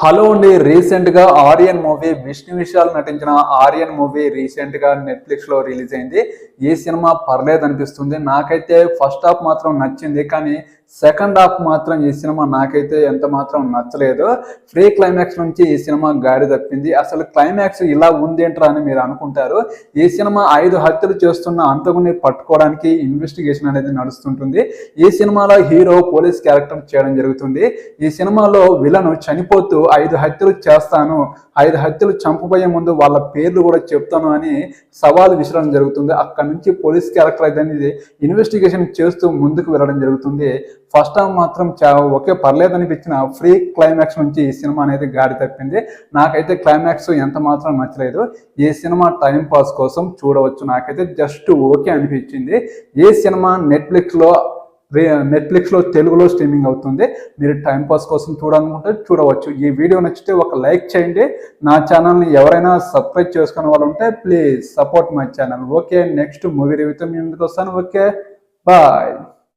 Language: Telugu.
హలో అండి రీసెంట్గా ఆర్యన్ మూవీ విష్ణు విశాల్ నటించిన ఆర్యన్ మూవీ రీసెంట్గా నెట్ఫ్లిక్స్లో రిలీజ్ అయింది. ఈ సినిమా పర్లేదు అనిపిస్తుంది నాకైతే ఫస్ట్ హాఫ్ మాత్రం నచ్చింది కానీ సెకండ్ హాఫ్ మాత్రం ఈ సినిమా నాకైతే ఎంత మాత్రం నచ్చలేదు. ఫ్రీ క్లైమాక్స్ నుంచి ఈ సినిమా గాడి తప్పింది. అసలు క్లైమాక్స్ ఇలా ఉందేంట్రా అని మీరు అనుకుంటారు. ఈ సినిమా ఐదు హత్యలు చేస్తున్న అంతకుని పట్టుకోవడానికి ఇన్వెస్టిగేషన్ అనేది నడుస్తుంటుంది. ఈ సినిమాలో హీరో పోలీస్ క్యారెక్టర్ చేయడం జరుగుతుంది. ఈ సినిమాలో విలను చనిపోతూ ఐదు హత్యలు చేస్తాను. ఐదు హత్యలు చంపబోయే ముందు వాళ్ళ పేర్లు కూడా చెప్తాను అని సవాల్ విసరడం జరుగుతుంది. అక్కడ నుంచి పోలీస్ క్యారెక్టర్ అనేది ఇన్వెస్టిగేషన్ చేస్తూ ముందుకు వెళ్ళడం జరుగుతుంది. ఫస్ట్ హాఫ్ మాత్రం చా ఒకే పర్లేదు అనిపించిన ఫ్రీ క్లైమాక్స్ నుంచి ఈ సినిమా అనేది గాడి తప్పింది. నాకైతే క్లైమాక్స్ ఎంత మాత్రం నచ్చలేదు. ఈ సినిమా టైం పాస్ కోసం చూడవచ్చు. నాకైతే జస్ట్ ఓకే అనిపించింది. ఏ సినిమా నెట్ఫ్లిక్స్లో నెట్ఫ్లిక్స్లో తెలుగులో స్ట్రీమింగ్ అవుతుంది. మీరు టైంపాస్ కోసం చూడాలనుకుంటే చూడవచ్చు. ఈ వీడియో నచ్చితే ఒక లైక్ చేయండి. నా ఛానల్ని ఎవరైనా సబ్స్క్రైబ్ చేసుకునే వాళ్ళు ఉంటే please support my channel. Okay next movie రివ్యూతో మీ ముందుకు వస్తాను. Okay bye.